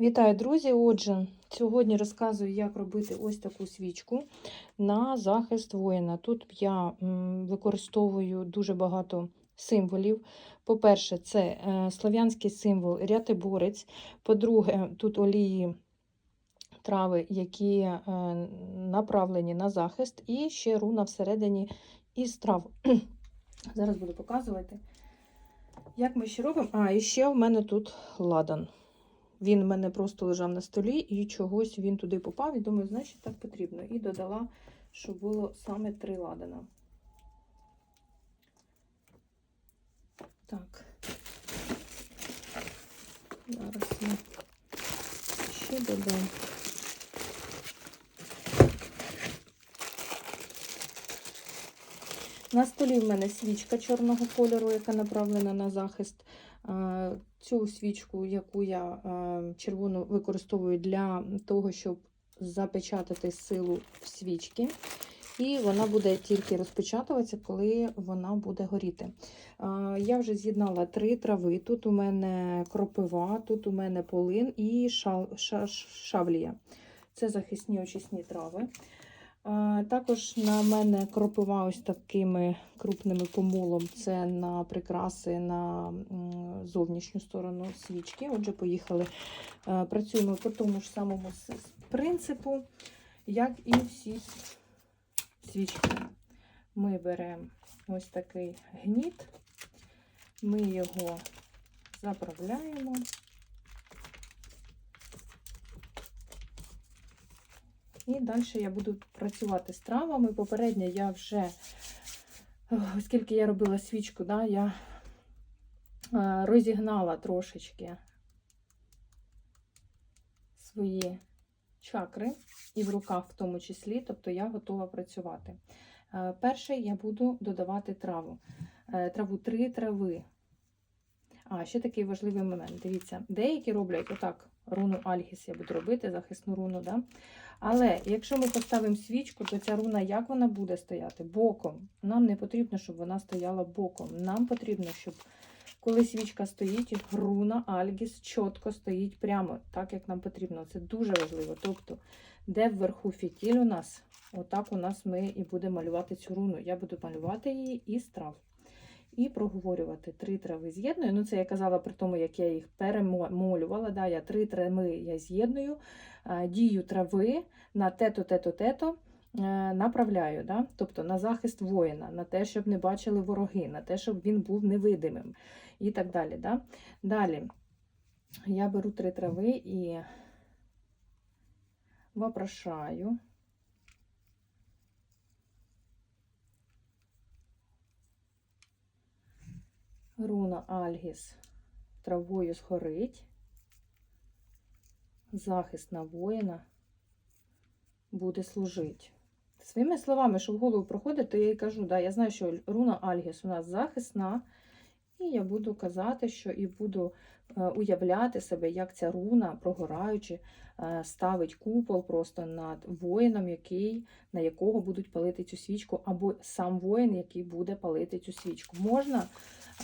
Вітаю, друзі! Отже, сьогодні розказую, як робити ось таку свічку на захист воїна. Тут я використовую дуже багато символів. По-перше, це е, слов'янський символ рятиборець. По-друге, тут олії трави, які е, направлені на захист, і ще руна всередині із трав. Зараз буду показувати, як ми ще робимо. А, і ще в мене тут ладан. Він в мене просто лежав на столі і чогось він туди попав. І думаю, значить так потрібно. І додала, щоб було саме три ладана. Так. Зараз я ще додам. На столі в мене свічка чорного кольору, яка направлена на захист. Цю свічку, яку я е, червону використовую для того, щоб запечатати силу в свічки. І вона буде тільки розпечатуватися, коли вона буде горіти. Е, Я вже з'єднала три трави. Тут у мене кропива, тут у мене полин і шавлія. Це захисні очисні трави. Також на мене кропива ось такими крупними помолом. Це на прикраси на зовнішню сторону свічки. Отже, поїхали. Е, Працюємо по тому ж самому принципу, як і всі свічки. Ми беремо ось такий гніт, ми його заправляємо. І далі я буду працювати з травами. Попередньо я вже, оскільки я робила свічку, да, я е, розігнала трошечки свої чакри, і в руках в тому числі, тобто я готова працювати. Е, Перше я буду додавати траву. Е, Траву три трави. А, ще такий важливий момент. Дивіться, деякі роблять отак руну Альгіс я буду робити, захисну руну. Да? Але якщо ми поставимо свічку, то ця руна як вона буде стояти? Боком. Нам не потрібно, щоб вона стояла боком. Нам потрібно, щоб коли свічка стоїть, руна Альгіс чітко стоїть прямо, так як нам потрібно. Це дуже важливо. Тобто, де вверху фітіль у нас, отак у нас ми і будемо малювати цю руну. Я буду малювати її із трав. І проговорювати три трави з'єдную. Ну, це я казала при тому, як я їх перемолювала. Да, я три трави я з'єдную, дію трави на тето, тето, тето е, направляю. Да? Тобто на захист воїна, на те, щоб не бачили вороги, на те, щоб він був невидимим і так далі. Да? Далі я беру три трави і вопрошаю. Руна Альгіс травою згорить. Захист на воїна буде служити. Своїми словами, що в голову проходить, то я їй кажу, да, я знаю, що руна Альгіс у нас захисна, і я буду казати, що і буду е, уявляти себе, як ця руна, прогораючи, е, ставить купол просто над воїном, який, на якого будуть палити цю свічку, або сам воїн, який буде палити цю свічку. Можна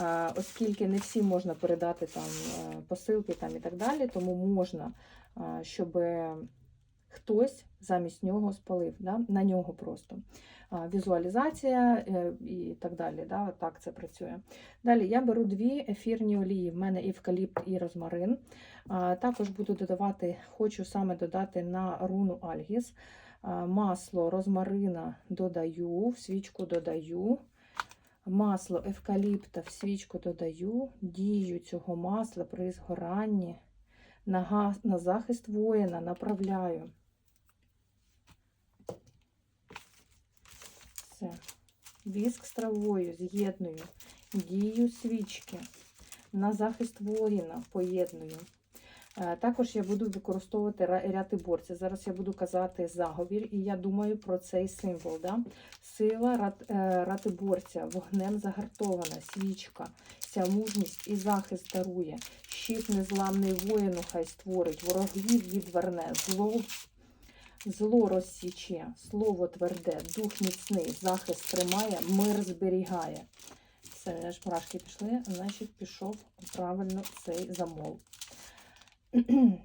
Е, оскільки не всім можна передати там посилки там і так далі, тому можна, щоб хтось замість нього спалив, да? на нього просто. Візуалізація і так далі. Да? Так це працює. Далі я беру дві ефірні олії. В мене евкаліпт і розмарин. Також буду додавати, хочу саме додати на руну Альгіс. Масло розмарина додаю, в свічку додаю масло евкаліпта в свічку додаю, дію цього масла при згоранні на, на захист воїна направляю. Все. Віск з травою з'єдную, дію свічки на захист воїна поєдную. Е, також я буду використовувати ряти борця. Зараз я буду казати заговір, і я думаю про цей символ. Да? Сила е, ратиборця, вогнем загартована, свічка, ця мужність і захист дарує. Щит незламний воїну хай створить, ворогів відверне, зло зло розсіче, слово тверде, дух міцний, захист тримає, мир зберігає. Все, мене ж мурашки пішли, значить, пішов правильно цей замов.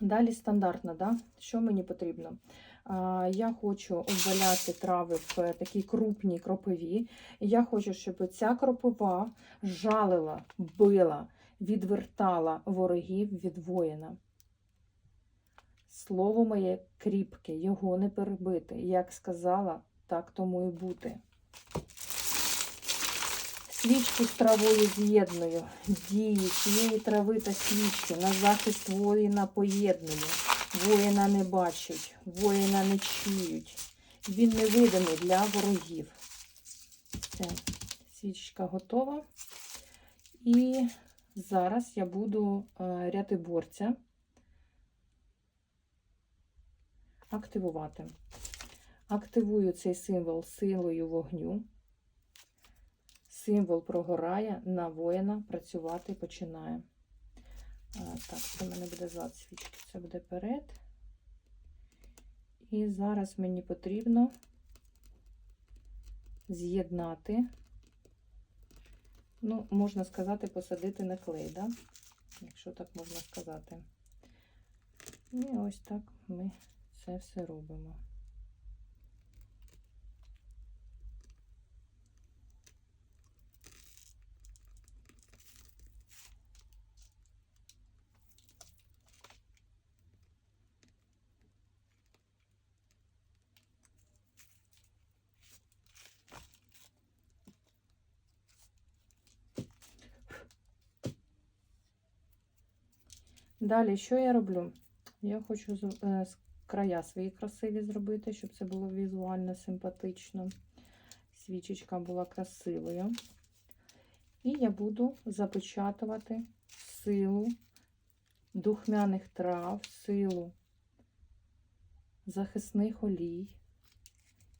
Далі стандартно, да? що мені потрібно? А, Я хочу обваляти трави в такі крупні кропиві. Я хочу, щоб ця кропива жалила, била, відвертала ворогів від воїна. Слово моє кріпке, його не перебити. Як сказала, так тому і бути. Свічку з травою з'єдную, дії цієї трави та свічки на захист воїна поєдную. Воїна не бачать, воїна не чують. Він невидимий для ворогів. Все, свічка готова. І зараз я буду е, рятиборця активувати. Активую цей символ силою вогню. Символ прогорає, на воїна працювати починає. Так, це в мене буде зад свічки, це буде перед. І зараз мені потрібно з'єднати, ну, можна сказати, посадити на клей, да? якщо так можна сказати. І ось так ми це все робимо. Далі, що я роблю? Я хочу е, края свої красиві зробити, щоб це було візуально симпатично. Свічечка була красивою. І я буду запечатувати силу духмяних трав, силу захисних олій.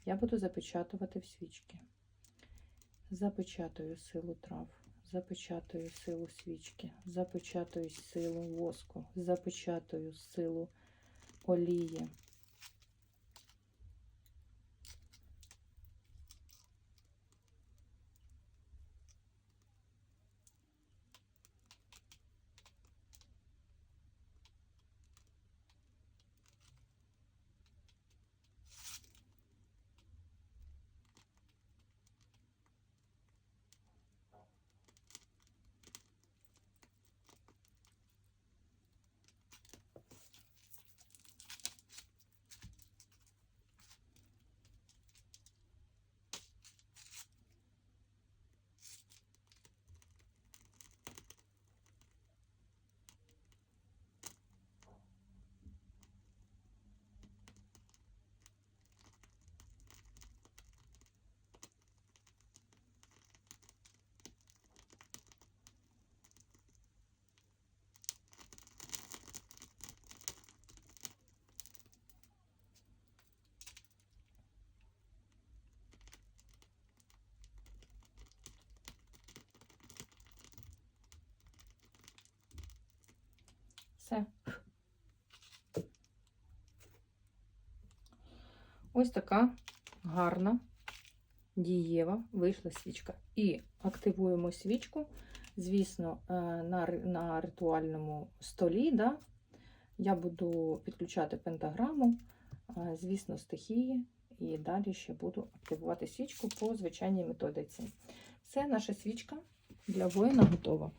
Я буду запечатувати в свічки. Запечатую силу трав, запечатую силу свічки, запечатую силу воску, запечатую силу олії. Все. Ось така гарна, дієва вийшла свічка. І активуємо свічку, звісно, е, на, на ритуальному столі. Да? Я буду підключати пентаграму, е, звісно, стихії. І далі ще буду активувати свічку по звичайній методиці. Все, наша свічка для воїна готова.